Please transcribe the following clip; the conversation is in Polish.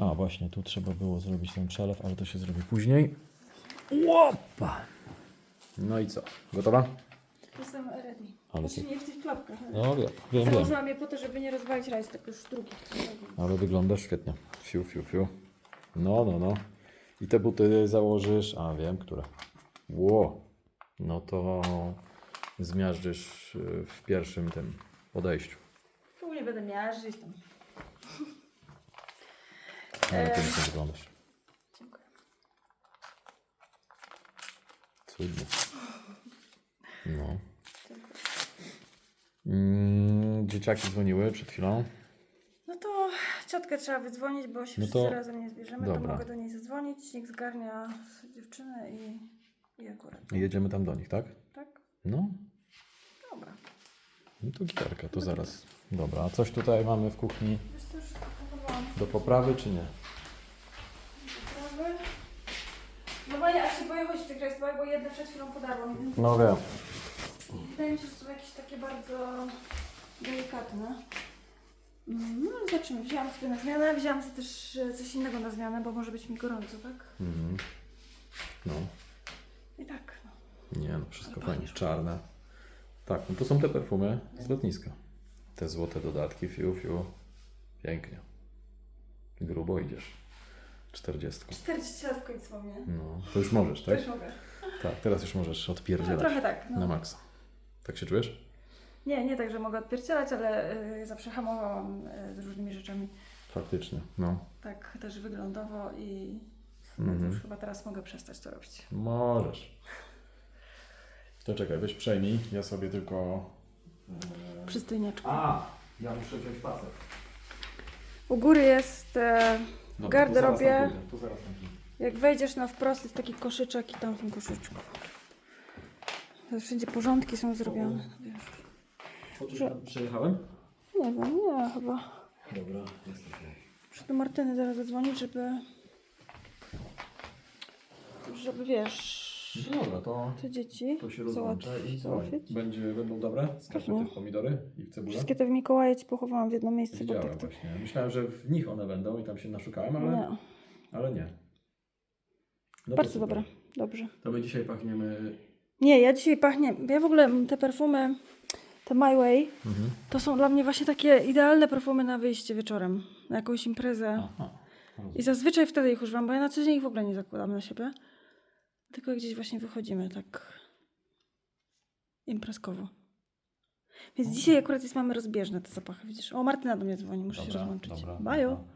A, właśnie, tu trzeba było zrobić ten przelew, ale to się zrobi później. Łopa! No i co? Gotowa? Jestem ready. Ale Znaczy nie w tych klapkach. ale No wiem, wiem, wiem. Założyłam je po to, żeby nie rozwalić rajstek już drugi. Ale wyglądasz świetnie. Fiu, fiu, fiu. No, no, no. I te buty założysz, a wiem, które. Ło. No to zmiażdżysz y, w pierwszym tym podejściu. Tu nie będę miażdżyć tam. Ale Em. pięknie wyglądasz. Dziękuję. Cudnie. No. Dziękuję. Mm, dzieciaki dzwoniły przed chwilą. No to ciotkę trzeba wydzwonić, bo się No wszyscy to- razem nie zbierzemy. dobra. To mogę do niej zadzwonić. Niech zgarnia dziewczynę i, i akurat. Jedziemy tam do nich, tak? Tak? No. Dobra. No to gitarka, to zaraz. Dobra, a coś tutaj mamy w kuchni Wiesz co, już spakowałam do poprawy, czy nie? No właśnie, a się boję chodzić w tych rajstwach, bo jedne przed chwilą podarłam. No wiem. Wydaje mi się, że są jakieś takie bardzo delikatne. Mm, No ale zobaczymy. Wzięłam sobie na zmianę, wzięłam sobie też e, coś innego na zmianę, bo może być mi gorąco, tak? Mhm. No. I tak, no. Nie, no wszystko fajnie. Czarne. Tak, no to są te perfumy z lotniska. Te złote dodatki, fiu, fiu. Pięknie. Grubo idziesz. 40. 40 lat w końcu mam, nie? No, to już możesz, tak? Też mogę. Tak, teraz już możesz No, odpierdzielać trochę tak. na No. maksa. Tak się czujesz? Nie, nie tak, że mogę odpierdzielać, ale y, zawsze hamowałam y, z różnymi rzeczami. Faktycznie, no. Tak też wyglądowo i Mhm. już chyba teraz mogę przestać to robić. Możesz. To czekaj, weź przejmij. Ja sobie tylko... Przystojniaczku. A! Ja muszę wziąć pasek. U góry jest, Dobra, W garderobie- To zaraz tam pójdę, jak wejdziesz na wprost, jest taki koszyczek i tam w tym koszyczku. Wszędzie porządki są zrobione. Wiesz. Tam Przejechałem? Nie wiem, nie chyba. Dobra, jest okej. Muszę do Martyny zaraz zadzwonić, żeby... Żeby, wiesz, No dobra, to, te dzieci to się rozłącza i załatwić. Będzie, będą dobre? Skarpety Pewnie. w pomidory i w cebulę? Wszystkie te w Mikołaje ci pochowałam w jedno miejsce, bo Widziałem tak to... właśnie. Myślałem, że w nich one będą i tam się naszukałem, ale Nie. Ale nie. No to bardzo super. dobre, dobrze. To my dzisiaj pachniemy... Nie, ja dzisiaj pachnie. Ja w ogóle mm, te perfumy, te My Way, Mhm. to są dla mnie właśnie takie idealne perfumy na wyjście wieczorem, na jakąś imprezę. Aha. I zazwyczaj wtedy ich używam, bo ja na co dzień ich w ogóle nie zakładam na siebie. Tylko jak gdzieś właśnie wychodzimy, tak imprezkowo. Więc dzisiaj akurat jest, mamy rozbieżne te zapachy, widzisz. O, Martyna do mnie dzwoni, muszę się Dobra, rozłączyć. dobra, Baju. dobra.